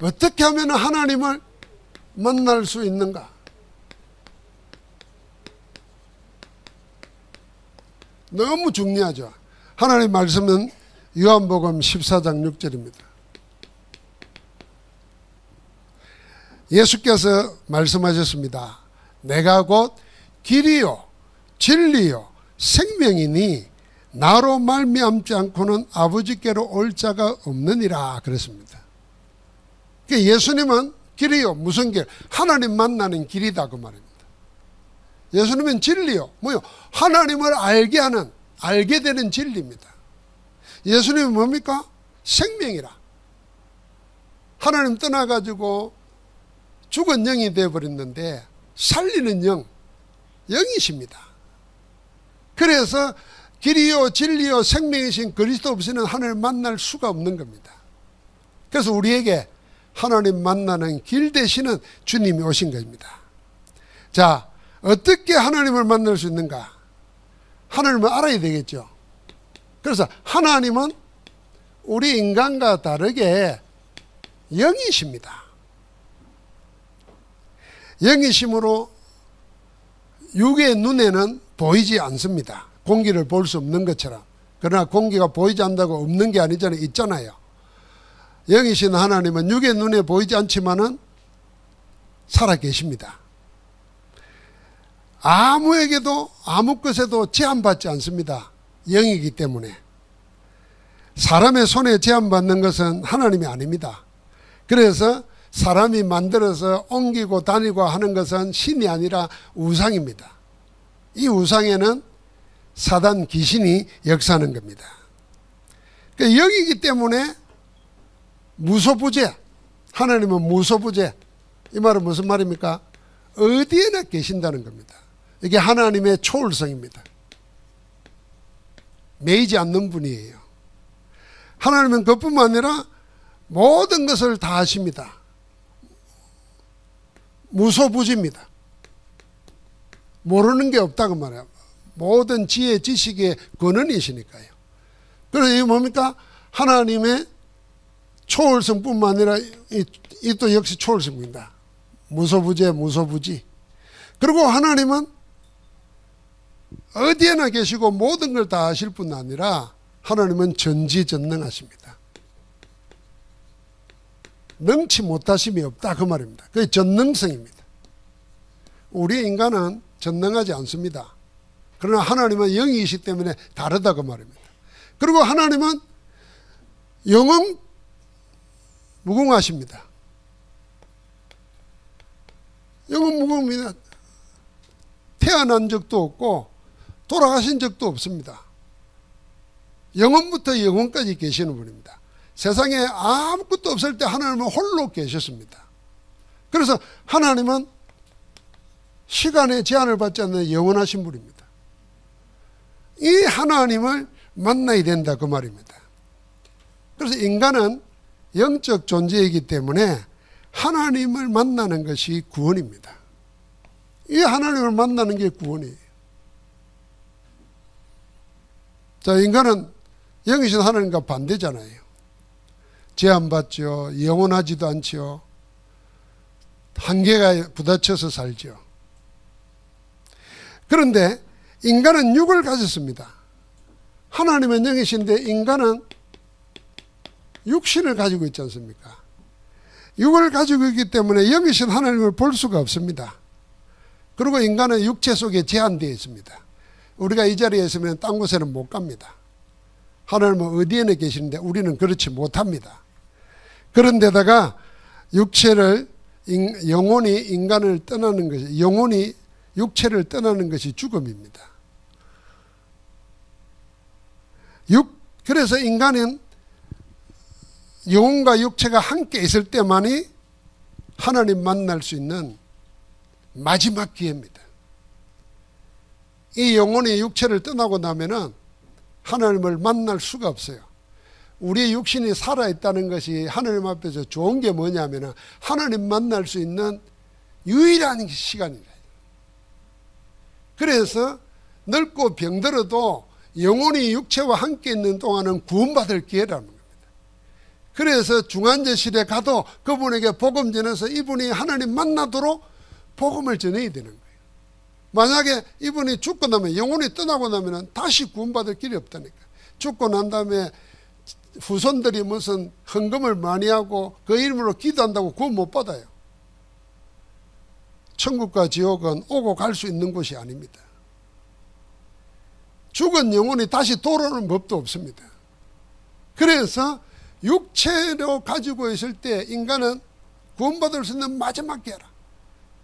어떻게 하면 하나님을 만날 수 있는가? 너무 중요하죠. 하나님 말씀은 요한복음 14장 6절입니다. 예수께서 말씀하셨습니다. 내가 곧 길이요 진리요 생명이니 나로 말미암지 않고는 아버지께로 올 자가 없느니라 그랬습니다. 그러니까 예수님은 길이요 무슨 길? 하나님 만나는 길이다 그 말입니다. 예수님은 진리요 뭐요? 하나님을 알게 하는 알게 되는 진리입니다. 예수님은 뭡니까? 생명이라. 하나님 떠나가지고 죽은 영이 되어버렸는데 살리는 영, 영이십니다. 그래서 길이요 진리요 생명이신 그리스도 없이는 하나님을 만날 수가 없는 겁니다. 그래서 우리에게 하나님 만나는 길 되시는 주님이 오신 것입니다. 자, 어떻게 하나님을 만날 수 있는가? 하나님을 알아야 되겠죠. 그래서 하나님은 우리 인간과 다르게 영이십니다. 영이심으로 육의 눈에는 보이지 않습니다. 공기를 볼 수 없는 것처럼. 그러나 공기가 보이지 않다고 없는 게 아니잖아요. 있잖아요. 영이신 하나님은 육의 눈에 보이지 않지만은 살아 계십니다. 아무에게도 아무 것에도 제한받지 않습니다. 영이기 때문에. 사람의 손에 제한받는 것은 하나님이 아닙니다. 그래서 사람이 만들어서 옮기고 다니고 하는 것은 신이 아니라 우상입니다. 이 우상에는 사단 귀신이 역사하는 겁니다. 그러니까 여기기 때문에 무소부재, 하나님은 무소부재. 이 말은 무슨 말입니까? 어디에나 계신다는 겁니다. 이게 하나님의 초월성입니다. 매이지 않는 분이에요. 하나님은 그뿐만 아니라 모든 것을 다 하십니다. 무소부지입니다. 모르는 게 없다고 말해요. 모든 지혜, 지식의 근원이시니까요. 그래서 이게 뭡니까? 하나님의 초월성뿐만 아니라 이또 역시 초월성입니다. 무소부재, 무소부지. 그리고 하나님은 어디에나 계시고 모든 걸다 하실 뿐 아니라 하나님은 전지전능하십니다. 능치 못하심이 없다 그 말입니다. 그게 전능성입니다. 우리 인간은 전능하지 않습니다. 그러나 하나님은 영이시기 때문에 다르다 그 말입니다. 그리고 하나님은 영은 무궁하십니다. 영은 무궁합니다. 태어난 적도 없고 돌아가신 적도 없습니다. 영원부터 영원까지 계시는 분입니다. 세상에 아무것도 없을 때 하나님은 홀로 계셨습니다. 그래서 하나님은 시간의 제한을 받지 않는 영원하신 분입니다. 이 하나님을 만나야 된다 그 말입니다. 그래서 인간은 영적 존재이기 때문에 하나님을 만나는 것이 구원입니다. 이 하나님을 만나는 게 구원이에요. 자, 인간은 영이신 하나님과 반대잖아요. 제한받죠. 영원하지도 않죠. 한계가 부딪혀서 살죠. 그런데 인간은 육을 가졌습니다. 하나님은 영이신데 인간은 육신을 가지고 있지 않습니까? 육을 가지고 있기 때문에 영이신 하나님을 볼 수가 없습니다. 그리고 인간은 육체 속에 제한되어 있습니다. 우리가 이 자리에 있으면 딴 곳에는 못 갑니다. 하나님은 어디에나 계시는데 우리는 그렇지 못합니다. 그런데다가 육체를 영혼이 인간을 떠나는 것이 영혼이 육체를 떠나는 것이 죽음입니다. 육 그래서 인간은 영혼과 육체가 함께 있을 때만이 하나님 만날 수 있는 마지막 기회입니다. 이 영혼이 육체를 떠나고 나면은 하나님을 만날 수가 없어요. 우리의 육신이 살아있다는 것이 하나님 앞에서 좋은 게 뭐냐면 하나님 만날 수 있는 유일한 시간이다. 그래서 늙고 병들어도 영혼이 육체와 함께 있는 동안은 구원받을 기회라는. 그래서 중환자실에 가도 그분에게 복음 전해서 이분이 하나님 만나도록 복음을 전해야 되는 거예요. 만약에 이분이 죽고 나면 영혼이 떠나고 나면 다시 구원받을 길이 없다니까. 죽고 난 다음에 후손들이 무슨 헌금을 많이 하고 그 이름으로 기도한다고 구원 못 받아요. 천국과 지옥은 오고 갈 수 있는 곳이 아닙니다. 죽은 영혼이 다시 돌아오는 법도 없습니다. 그래서 육체로 가지고 있을 때 인간은 구원받을 수 있는 마지막 계라.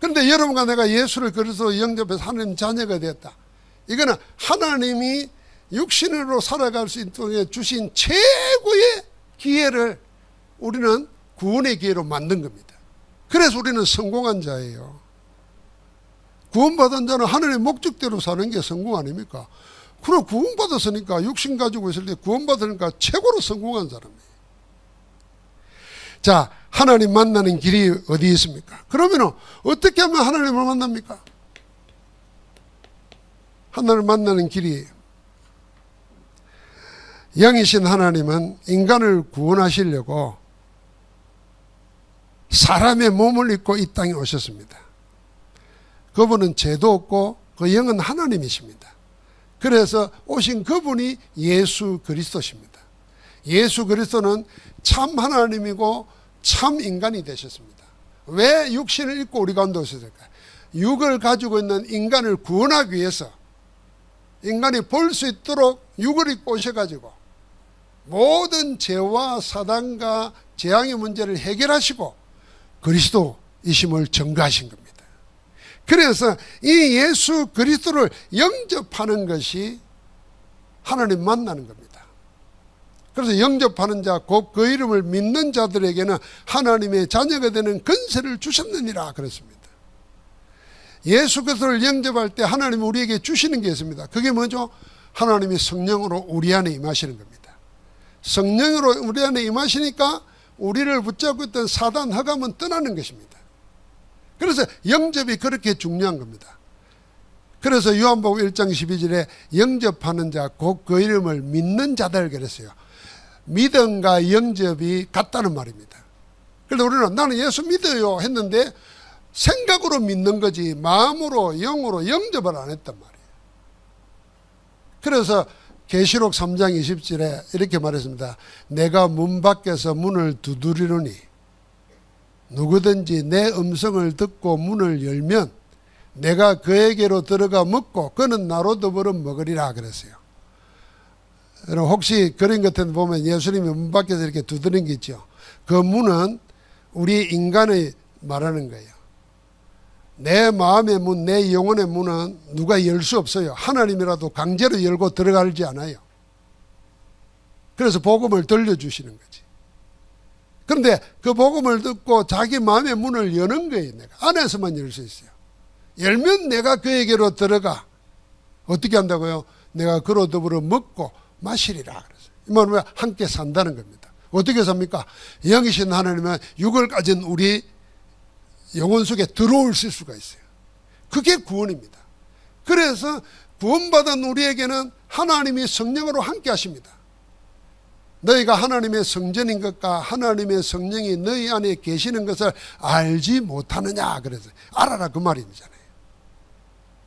그런데 여러분과 내가 예수를 그리스도 영접해서 하나님 자녀가 되었다. 이거는 하나님이 육신으로 살아갈 수 있도록 주신 최고의 기회를 우리는 구원의 기회로 만든 겁니다. 그래서 우리는 성공한 자예요. 구원받은 자는 하늘의 목적대로 사는 게 성공 아닙니까? 그럼 구원받았으니까 육신 가지고 있을 때 구원받으니까 최고로 성공한 사람이에요. 자, 하나님 만나는 길이 어디 있습니까? 그러면 어떻게 하면 하나님을 만납니까? 하나님을 만나는 길이 영이신 하나님은 인간을 구원하시려고 사람의 몸을 입고 이 땅에 오셨습니다. 그분은 죄도 없고 그 영은 하나님이십니다. 그래서 오신 그분이 예수 그리스도십니다. 예수 그리스도는 참 하나님이고 참 인간이 되셨습니다. 왜 육신을 입고 우리 가운데 오셨을까요? 육을 가지고 있는 인간을 구원하기 위해서 인간이 볼 수 있도록 육을 입고 오셔가지고 모든 죄와 사단과 재앙의 문제를 해결하시고 그리스도이심을 증거하신 겁니다. 그래서 이 예수 그리스도를 영접하는 것이 하나님 만나는 겁니다. 그래서 영접하는 자, 곧 그 이름을 믿는 자들에게는 하나님의 자녀가 되는 근세를 주셨느니라 그랬습니다. 예수 그리스도를 영접할 때 하나님이 우리에게 주시는 게 있습니다. 그게 뭐죠? 하나님이 성령으로 우리 안에 임하시는 겁니다. 성령으로 우리 안에 임하시니까 우리를 붙잡고 있던 사단 허감은 떠나는 것입니다. 그래서 영접이 그렇게 중요한 겁니다. 그래서 요한복음 1장 12절에 영접하는 자, 곧 그 이름을 믿는 자들 그랬어요. 믿음과 영접이 같다는 말입니다. 그래서 우리는 나는 예수 믿어요 했는데 생각으로 믿는 거지 마음으로 영으로 영접을 안 했단 말이에요. 그래서 계시록 3장 20절에 이렇게 말했습니다. 내가 문 밖에서 문을 두드리노니 누구든지 내 음성을 듣고 문을 열면 내가 그에게로 들어가 먹고 그는 나로 더불어 먹으리라 그랬어요. 여러분 혹시 그런 같은 보면 예수님이 문 밖에서 이렇게 두드리는 게 있죠. 그 문은 우리 인간의 말하는 거예요. 내 마음의 문, 내 영혼의 문은 누가 열 수 없어요. 하나님이라도 강제로 열고 들어가지 않아요. 그래서 복음을 들려주시는 거지. 그런데 그 복음을 듣고 자기 마음의 문을 여는 거예요. 내가 안에서만 열 수 있어요. 열면 내가 그에게로 들어가. 어떻게 한다고요? 내가 그로 더불어 먹고 마시리라. 이 말은 함께 산다는 겁니다. 어떻게 삽니까? 영이신 하나님은 육을 가진 우리 영혼 속에 들어올 수가 있어요. 그게 구원입니다. 그래서 구원받은 우리에게는 하나님이 성령으로 함께 하십니다. 너희가 하나님의 성전인 것과 하나님의 성령이 너희 안에 계시는 것을 알지 못하느냐 그래서 알아라 그 말이잖아요.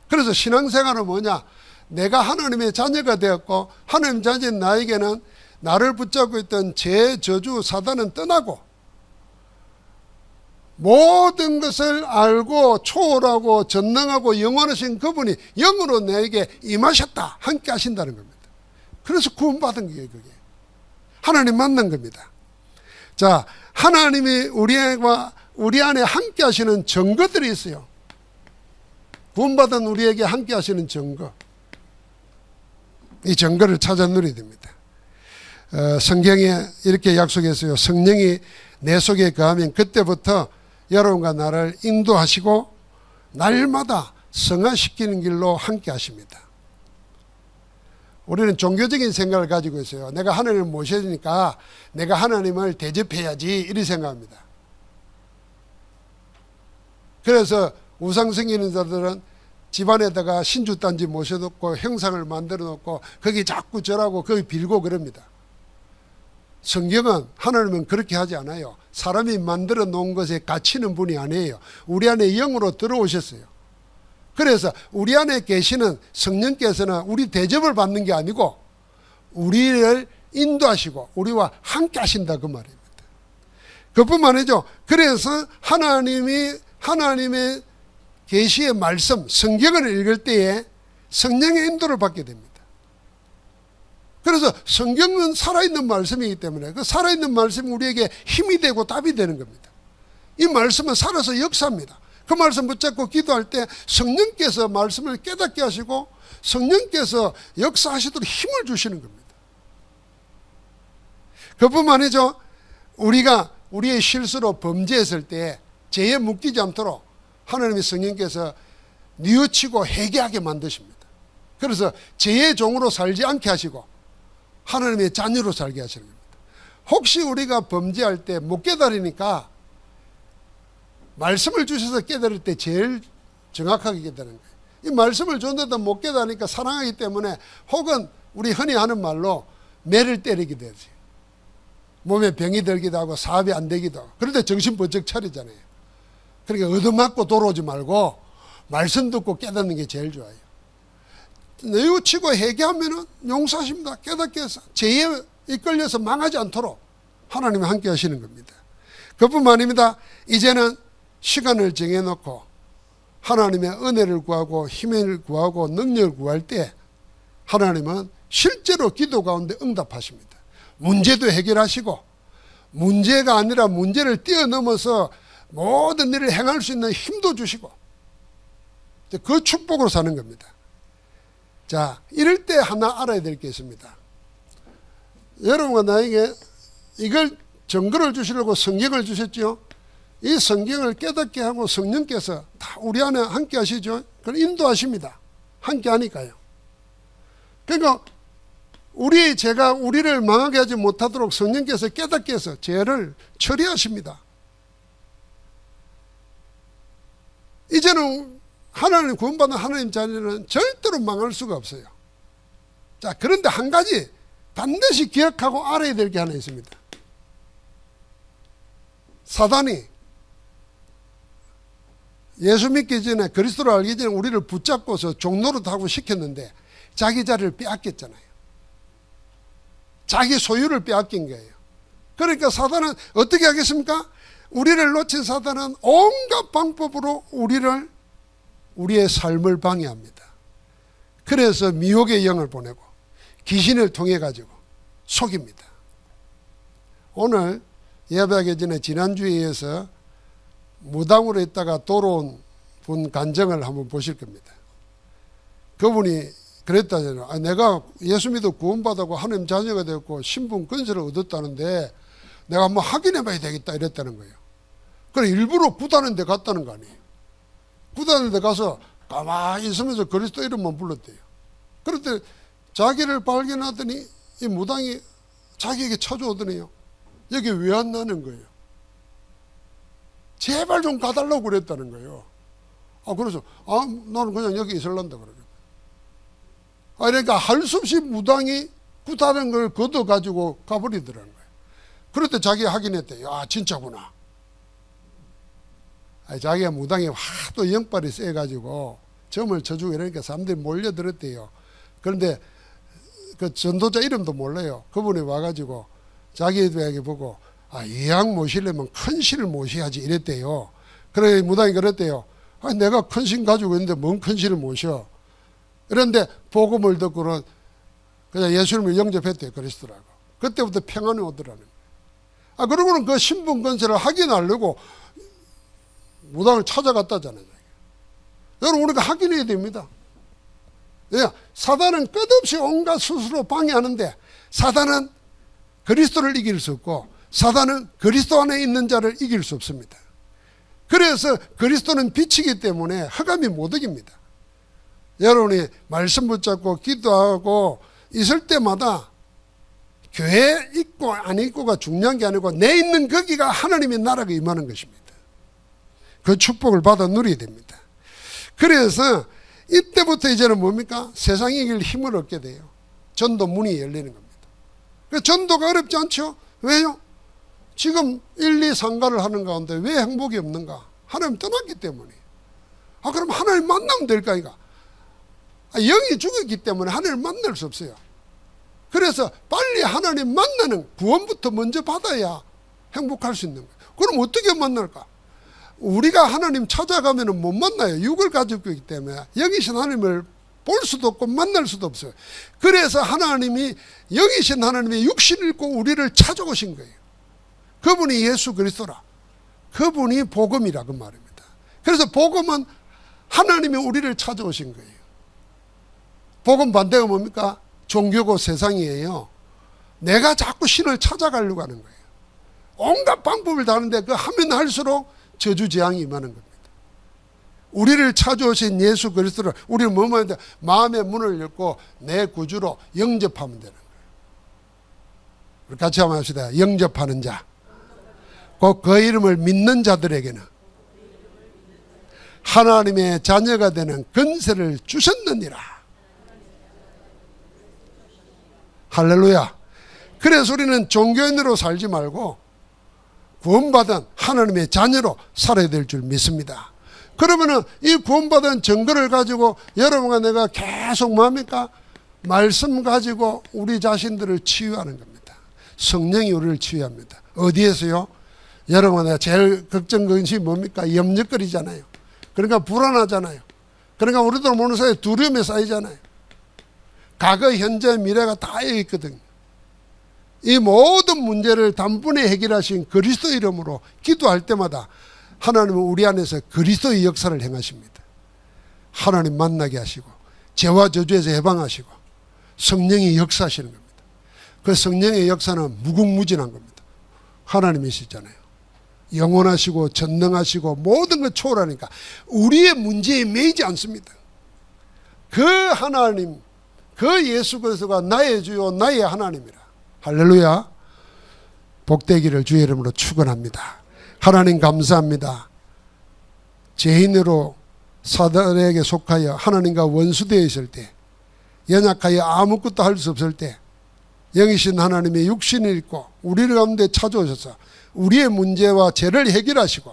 그래서 신앙생활은 뭐냐? 내가 하나님의 자녀가 되었고 하나님 자녀인 나에게는 나를 붙잡고 있던 죄, 저주, 사단은 떠나고 모든 것을 알고 초월하고 전능하고 영원하신 그분이 영으로 내게 임하셨다. 함께 하신다는 겁니다. 그래서 구원받은 게 그게. 하나님 만난 겁니다. 자, 하나님이 우리와 우리 안에 함께 하시는 증거들이 있어요. 구원받은 우리에게 함께 하시는 증거. 이 증거를 찾아 누려야 됩니다. 어, 성경에 이렇게 약속했어요. 성령이 내 속에 거하면 그때부터 여러분과 나를 인도하시고 날마다 성화시키는 길로 함께 하십니다. 우리는 종교적인 생각을 가지고 있어요. 내가 하나님을 모셔야 되니까 내가 하나님을 대접해야지 이렇게 생각합니다. 그래서 우상 생기는 자들은 집안에다가 신주단지 모셔놓고 형상을 만들어 놓고 거기 자꾸 절하고 거기 빌고 그럽니다. 성경은 하나님은 그렇게 하지 않아요. 사람이 만들어 놓은 것에 갇히는 분이 아니에요. 우리 안에 영으로 들어오셨어요. 그래서 우리 안에 계시는 성령께서는 우리 대접을 받는 게 아니고 우리를 인도하시고 우리와 함께 하신다 그 말입니다. 그뿐만 아니죠. 그래서 하나님이 하나님의 계시의 말씀 성경을 읽을 때에 성령의 인도를 받게 됩니다. 그래서 성경은 살아있는 말씀이기 때문에 그 살아있는 말씀이 우리에게 힘이 되고 답이 되는 겁니다. 이 말씀은 살아서 역사입니다. 그 말씀 붙잡고 기도할 때 성령께서 말씀을 깨닫게 하시고 성령께서 역사하시도록 힘을 주시는 겁니다. 그뿐만 아니죠. 우리가 우리의 실수로 범죄했을 때 죄에 묶이지 않도록 하나님의 성령께서 뉘우치고 회개하게 만드십니다. 그래서 죄의 종으로 살지 않게 하시고 하나님의 자녀로 살게 하시는 겁니다. 혹시 우리가 범죄할 때 못 깨달으니까 말씀을 주셔서 깨달을 때 제일 정확하게 깨달은 거예요. 이 말씀을 줬는데도 못 깨달으니까 사랑하기 때문에 혹은 우리 흔히 하는 말로 매를 때리기도 하지. 몸에 병이 들기도 하고 사업이 안 되기도 하고. 그런데 정신 번쩍 차리잖아요. 그러니까 얻어맞고 돌아오지 말고 말씀 듣고 깨닫는 게 제일 좋아요. 뉘우치고 회개하면은 용서하십니다. 깨닫게 해서 죄에 이끌려서 망하지 않도록 하나님이 함께 하시는 겁니다. 그뿐만 아닙니다. 이제는 시간을 정해놓고 하나님의 은혜를 구하고 힘을 구하고 능력을 구할 때 하나님은 실제로 기도 가운데 응답하십니다. 문제도 해결하시고 문제가 아니라 문제를 뛰어넘어서 모든 일을 행할 수 있는 힘도 주시고 그 축복으로 사는 겁니다. 자, 이럴 때 하나 알아야 될 게 있습니다. 여러분과 나에게 이걸 증거를 주시려고 성경을 주셨죠. 이 성경을 깨닫게 하고 성령께서 다 우리 안에 함께 하시죠. 그걸 인도하십니다. 함께 하니까요. 그러니까 우리 제가 우리를 망하게 하지 못하도록 성령께서 깨닫게 해서 죄를 처리하십니다. 이제는 하나님 구원받은 하나님 자녀는 절대로 망할 수가 없어요. 자, 그런데 한 가지 반드시 기억하고 알아야 될 게 하나 있습니다. 사단이 예수 믿기 전에 그리스도를 알기 전에 우리를 붙잡고서 종노릇하고 시켰는데 자기 자리를 빼앗겼잖아요. 자기 소유를 빼앗긴 거예요. 그러니까 사단은 어떻게 하겠습니까? 우리를 놓친 사단은 온갖 방법으로 우리를 우리의 삶을 방해합니다. 그래서 미혹의 영을 보내고 귀신을 통해 가지고 속입니다. 오늘 예배하기 전에 지난주에 이어서 무당으로 있다가 돌아온 분 간증을 한번 보실 겁니다. 그분이 그랬다잖아요. 아, 내가 예수 믿어 구원받았고 하나님 자녀가 되었고 신분 근세를 얻었다는데 내가 한번 확인해 봐야 되겠다 이랬다는 거예요. 그래 일부러 구다는 데 갔다는 거 아니에요. 구다는 데 가서 가만히 있으면서 그리스도 이름만 불렀대요. 그런데 자기를 발견하더니 이 무당이 자기에게 찾아오더니요. 여기 왜 안 나는 거예요? 제발 좀 가달라고 그랬다는 거예요. 아, 그래서, 아, 나는 그냥 여기 있을란다, 그러거든. 아, 그러니까 할 수 없이 무당이 구다는 걸 걷어가지고 가버리더라는 거예요. 그럴 때 자기가 확인했대. 야, 진짜구나. 아, 자기가 무당이 하도 영빨이 세가지고 점을 쳐주고 이러니까 사람들이 몰려들었대요. 그런데 그 전도자 이름도 몰라요. 그분이 와가지고 자기에게 보고 아, 이양 모시려면 큰 신을 모셔야지 이랬대요. 그래 무당이 그랬대요. 아, 내가 큰 신 가지고 있는데 뭔 큰 신을 모셔. 그런데 복음을 듣고는 그냥 예수님을 영접했대요. 그리스도라고. 그때부터 평안이 오더라는 거예요. 아, 그러고는 그 신분 건설을 확인하려고 무당을 찾아갔다잖아요. 여러분, 우리가 확인해야 됩니다. 예, 사단은 끝없이 온갖 수수로 방해하는데 사단은 그리스도를 이길 수 없고 사단은 그리스도 안에 있는 자를 이길 수 없습니다. 그래서 그리스도는 빛이기 때문에 흑암이 못 이깁니다. 여러분이 말씀 붙잡고 기도하고 있을 때마다 교회 있고 안 있고가 중요한 게 아니고 내 있는 거기가 하나님의 나라가 임하는 것입니다. 그 축복을 받아 누리야 됩니다. 그래서 이때부터 이제는 뭡니까? 세상이 이길 힘을 얻게 돼요. 전도 문이 열리는 겁니다. 그 전도가 어렵지 않죠? 왜요? 지금 1, 2, 3가를 하는 가운데 왜 행복이 없는가? 하나님 떠났기 때문에. 아, 그럼 하나님 만나면 될까, 이가? 아, 영이 죽었기 때문에 하나님 만날 수 없어요. 그래서 빨리 하나님 만나는 구원부터 먼저 받아야 행복할 수 있는 거예요. 그럼 어떻게 만날까? 우리가 하나님 찾아가면 못 만나요. 육을 가지고 있기 때문에 영이신 하나님을 볼 수도 없고 만날 수도 없어요. 그래서 하나님이 영이신 하나님이 육신을 입고 우리를 찾아오신 거예요. 그분이 예수 그리스도라. 그분이 복음이라 그 말입니다. 그래서 복음은 하나님이 우리를 찾아오신 거예요. 복음 반대가 뭡니까? 종교고 세상이에요. 내가 자꾸 신을 찾아가려고 하는 거예요. 온갖 방법을 다는데 그 하면 할수록 저주 재앙이 임하는 겁니다. 우리를 찾아오신 예수 그리스도를 우리는 뭐만 하는데 마음의 문을 열고 내 구주로 영접하면 되는 거예요. 우리 같이 한번 합시다. 영접하는 자. 꼭그 이름을 믿는 자들에게는 하나님의 자녀가 되는 근세를 주셨느니라. 할렐루야. 그래서 우리는 종교인으로 살지 말고 구원받은 하나님의 자녀로 살아야 될 줄 믿습니다. 그러면은 이 구원받은 증거를 가지고 여러분과 내가 계속 뭡니까? 말씀 가지고 우리 자신들을 치유하는 겁니다. 성령이 우리를 치유합니다. 어디에서요? 여러분 내가 제일 걱정 것이 뭡니까? 염려거리잖아요. 그러니까 불안하잖아요. 그러니까 우리들 모르는 사이에 두려움에 쌓이잖아요. 과거, 현재, 미래가 다 있거든요. 이 모든 문제를 단번에 해결하신 그리스도 이름으로 기도할 때마다 하나님은 우리 안에서 그리스도의 역사를 행하십니다. 하나님 만나게 하시고 죄와 저주에서 해방하시고 성령이 역사하시는 겁니다. 그 성령의 역사는 무궁무진한 겁니다. 하나님이시잖아요. 영원하시고 전능하시고 모든 걸 초월하니까 우리의 문제에 매이지 않습니다. 그 하나님, 그 예수 그리스도가 나의 주요 나의 하나님이라. 할렐루야. 복되기를 주의 이름으로 축원합니다. 하나님 감사합니다. 죄인으로 사단에게 속하여 하나님과 원수되어 있을 때 연약하여 아무것도 할 수 없을 때 영이신 하나님의 육신을 입고 우리를 가운데 찾아오셔서 우리의 문제와 죄를 해결하시고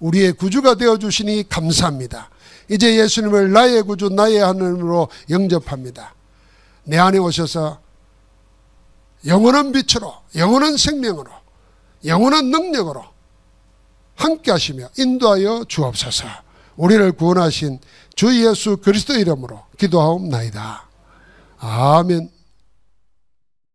우리의 구주가 되어 주시니 감사합니다. 이제 예수님을 나의 구주 나의 하나님으로 영접합니다. 내 안에 오셔서 영원한 빛으로 영원한 생명으로 영원한 능력으로 함께 하시며 인도하여 주옵소서. 우리를 구원하신 주 예수 그리스도 이름으로 기도하옵나이다. 아멘.